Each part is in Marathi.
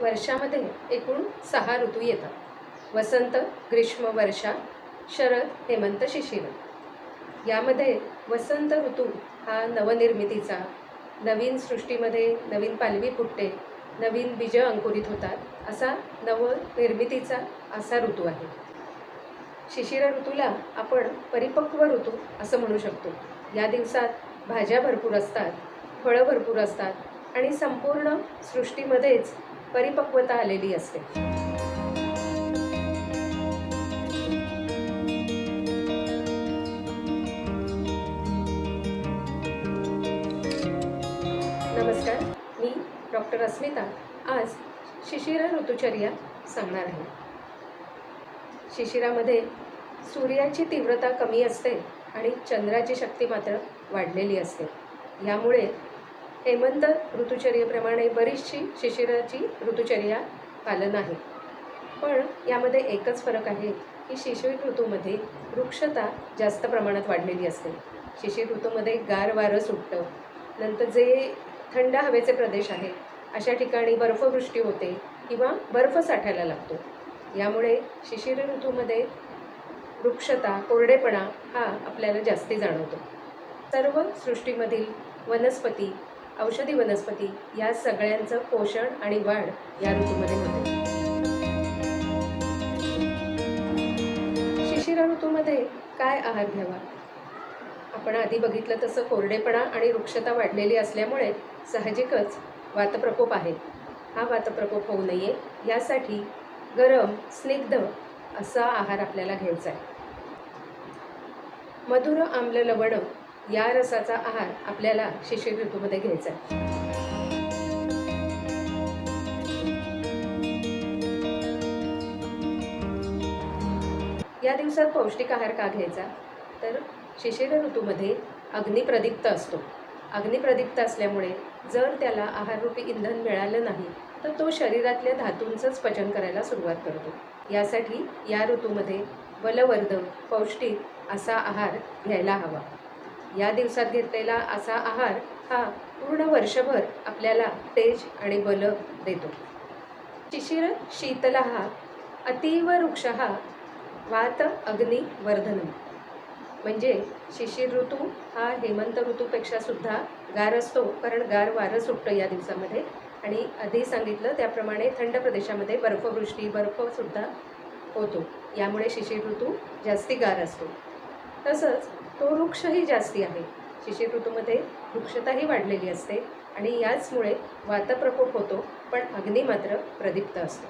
वर्षामध्ये एकूण सहा ऋतू येतात. वसंत ग्रीष्म वर्षा शरद हेमंत शिशिर. यामध्ये वसंत ऋतू हा नवनिर्मितीचा नवीन सृष्टीमध्ये नवीन पालवी फुटते नवीन बीज अंकुरित होतात असा नवनिर्मितीचा असा ऋतू आहे. शिशिर ऋतूला आपण परिपक्व ऋतू असं म्हणू शकतो. या दिवसात भाज्या भरपूर असतात फळं भरपूर असतात आणि संपूर्ण सृष्टीमध्येच परिपक्वता आलेली असते. नमस्कार. मी डॉक्टर अस्मिता. आज शिशिरा ऋतुचर्या सांगणार आहे. शिशिरामध्ये सूर्याची तीव्रता कमी असते आणि चंद्राची शक्ती मात्र वाढलेली असते. यामुळे हेमंत ऋतुचर्येप्रमाणे बरीचशी शिशिराची ऋतुचर्या पालन आहे. पण यामध्ये एकच फरक आहे की शिशिर ऋतूमध्ये वृक्षता जास्त प्रमाणात वाढलेली असते. शिशिर ऋतूमध्ये गार वारं सुटतं. नंतर जे थंड हवेचे प्रदेश आहेत अशा ठिकाणी बर्फवृष्टी होते किंवा बर्फ साठायला लागतो. यामुळे शिशिर ऋतूमध्ये वृक्षता कोरडेपणा हा आपल्याला जास्ती जाणवतो. सर्व सृष्टीमधील वनस्पती औषधी वनस्पती या सगळ्यांचं पोषण आणि वाढ या ऋतूमध्ये होते. शिशिर ऋतूमध्ये काय आहार घ्यावा? आपण आधी बघितलं तसं कोरडेपणा आणि वृक्षता वाढलेली असल्यामुळे साहजिकच वातप्रकोप आहे हा वातप्रकोप होऊ नये यासाठी गरम स्निग्ध असा आहार आपल्याला घ्यायचा आहे. मधुर आम्ल लवणं या रसाचा आहार आपल्याला शिशिर ऋतूमध्ये घ्यायचा आहे. या दिवसात पौष्टिक आहार का घ्यायचा? तर शिशिर ऋतूमध्ये अग्निप्रदीप्त असतो. अग्निप्रदीप्त असल्यामुळे जर त्याला आहाररूपी इंधन मिळालं नाही तर तो शरीरातल्या धातूंचंच पचन करायला सुरुवात करतो. यासाठी या ऋतूमध्ये बलवर्धक पौष्टिक असा आहार घ्यायला हवा. या दिवसात घेतलेला असा आहार हा पूर्ण वर्षभर आपल्याला तेज आणि बल देतो. शिशिर शीतला हा अतीव वृक्ष वात अग्नी वर्धन म्हणजे शिशिर ऋतू हा हेमंत ऋतूपेक्षा सुद्धा गार असतो कारण गार वारं सुटतं या दिवसामध्ये. आणि आधी सांगितलं त्याप्रमाणे थंड प्रदेशामध्ये बर्फवृष्टी बर्फसुद्धा होतो. यामुळे शिशिर ऋतू जास्ती गार असतो. तसंच तो वृक्षही जास्ती आहे. शिशिर ऋतूमध्ये वृक्षताही वाढलेली असते आणि याचमुळे वातप्रकोप होतो पण अग्नी मात्र प्रदीप्त असतो.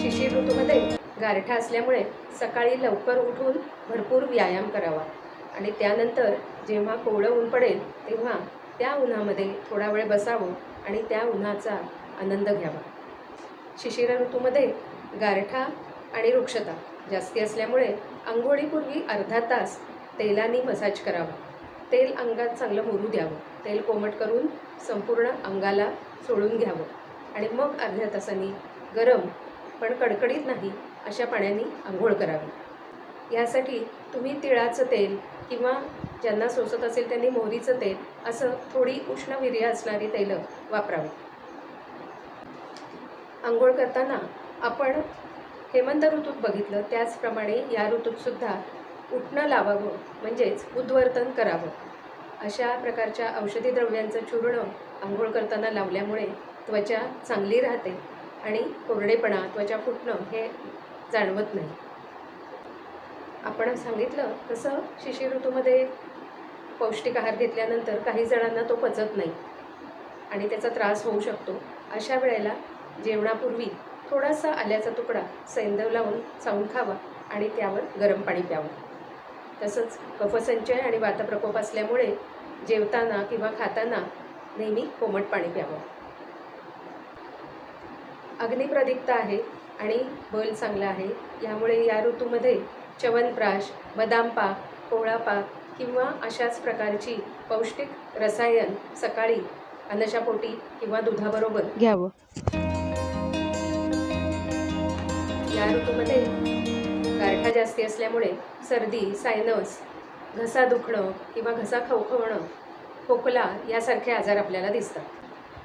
शिशिर ऋतूमध्ये गारठा असल्यामुळे सकाळी लवकर उठून भरपूर व्यायाम करावा आणि त्यानंतर जेव्हा कोवळं ऊन पडेल तेव्हा त्या उन्हामध्ये थोडा वेळ बसावं आणि त्या उन्हाचा आनंद घ्यावा. शिशिर ऋतूमध्ये गारठा आणि वृक्षता जास्ती असल्यामुळे आंघोळीपूर्वी अर्धा तास तेलाने मसाज करावा. तेल अंगात चांगलं मुरू द्यावं. तेल कोमट करून संपूर्ण अंगाला सोडून घ्यावं. आणि मग अर्ध्या तासांनी गरम पण कडकडीत नाही अशा पाण्याने आंघोळ करावी. यासाठी तुम्ही तिळाचं तेल किंवा ज्यांना सोसत असेल त्यांनी मोहरीचं तेल असं थोडी उष्णवीर्य असणारी तेलं वापरावी. आंघोळ करताना आपण हेमंत ऋतूत बघितलं त्याचप्रमाणे या ऋतूतसुद्धा उठणं लावावं म्हणजेच उद्वर्तन करावं. अशा प्रकारच्या औषधी द्रव्यांचं चूर्ण आंघोळ करताना लावल्यामुळे त्वचा चांगली राहते आणि कोरडेपणा त्वचा फुटणं हे जाणवत नाही. आपण सांगितलं तसं शिशिर ऋतूमध्ये पौष्टिक आहार घेतल्यानंतर काही जणांना तो पचत नाही आणि त्याचा त्रास होऊ शकतो. अशा वेळेला जेवणापूर्वी थोडासा आल्याचा तुकडा सैंदव लावून चावून खावा आणि त्यावर गरम पाणी प्यावं. तसंच कफसंचय आणि वातप्रकोप असल्यामुळे जेवताना किंवा खाताना नेहमी कोमट पाणी प्यावं. अग्निप्रदीप्त आहे आणि बल चांगला आहे. यामुळे या ऋतूमध्ये च्यवनप्राश बदाम पाक कोवळा पाक किंवा अशाच प्रकारची पौष्टिक रसायन सकाळी अन्नशापोटी किंवा दुधाबरोबर घ्यावं. या ऋतूमध्ये गारठा जास्ती असल्यामुळे सर्दी सायनस घसा दुखणं किंवा घसा खवखवणं खोकला यासारखे आजार आपल्याला दिसतात.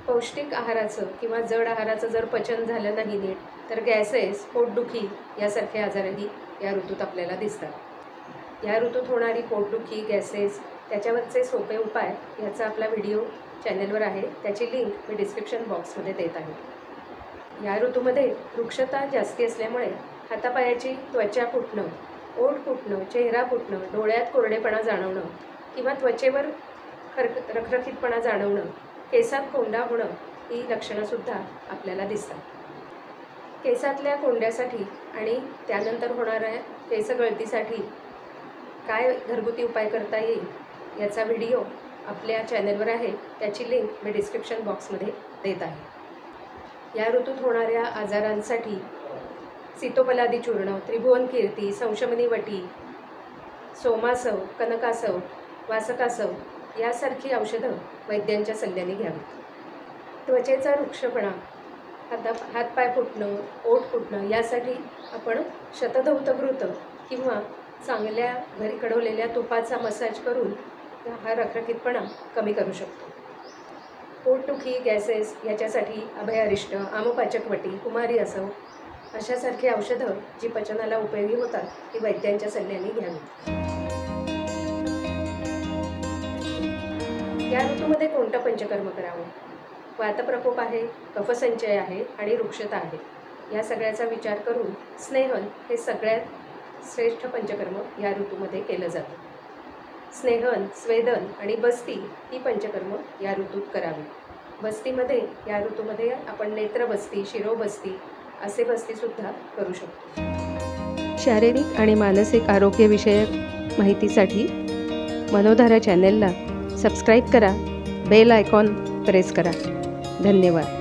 पौष्टिक आहाराचं किंवा जड आहाराचं जर पचन झालं नाही नीट तर गॅसेस पोटदुखी यासारखे आजारही या ऋतूत आपल्याला दिसतात. या ऋतूत होणारी पोटदुखी गॅसेस त्याच्यावरचे सोपे उपाय याचा आपला व्हिडिओ चॅनलवर आहे. त्याची लिंक मी डिस्क्रिप्शन बॉक्समध्ये देत आहे. या ऋतूमध्ये वृक्षता जास्ती असल्यामुळे हातापायाची त्वचा फुटणं ओठ फुटणं चेहरा फुटणं डोळ्यात कोरडेपणा जाणवणं किंवा त्वचेवर खरक रखरखीतपणा जाणवणं केसात कोंडा होणं ही लक्षणंसुद्धा आपल्याला दिसतात. केसातल्या कोंड्यासाठी आणि त्यानंतर होणाऱ्या केसगळतीसाठी काय घरगुती उपाय करता येईल याचा व्हिडिओ आपल्या चॅनलवर आहे त्याची लिंक मी डिस्क्रिप्शन बॉक्समध्ये देत आहे. या ऋतूत होणाऱ्या आजारांसाठी सीतोपलादी चूर्ण त्रिभुवन कीर्ती संशमनी वटी सोमासव कनकासव वासकासव यासारखी औषधं वैद्यांच्या सल्ल्याने घ्यावी त्वचेचा वृक्षपणा हाता हातपाय फुटणं ओठ फुटणं यासाठी आपण शतधौतघृत किंवा चांगल्या घरी कडवलेल्या तुपाचा मसाज करून हा रखरखीतपणा कमी करू शकतो. पोटदुखी गॅसेस याच्यासाठी अभयारिष्ट आमपाचकवटी कुमारी असव अशासारखी औषधं जी पचनाला उपयोगी होतात ती वैद्यांच्या सल्ल्याने घ्यावी. या ऋतूमध्ये कोणतं पंचकर्म करावं? वातप्रकोप आहे कफसंचय आहे आणि वृक्षता आहे. या सगळ्याचा विचार करून स्नेहन हे सगळ्यात श्रेष्ठ पंचकर्म या ऋतूमध्ये केलं जातं. स्नेहन स्वेदन आणि बस्ती ही पंचकर्म या ऋतूत करावी. बस्तीमध्ये या ऋतूमध्ये आपण नेत्रबस्ती शिरोबस्ती असे बस्तीसुद्धा करू शकतो. शारीरिक आणि मानसिक आरोग्यविषयक माहितीसाठी मनोधारा चॅनेलला सबस्क्राईब करा बेल आयकॉन प्रेस करा. धन्यवाद.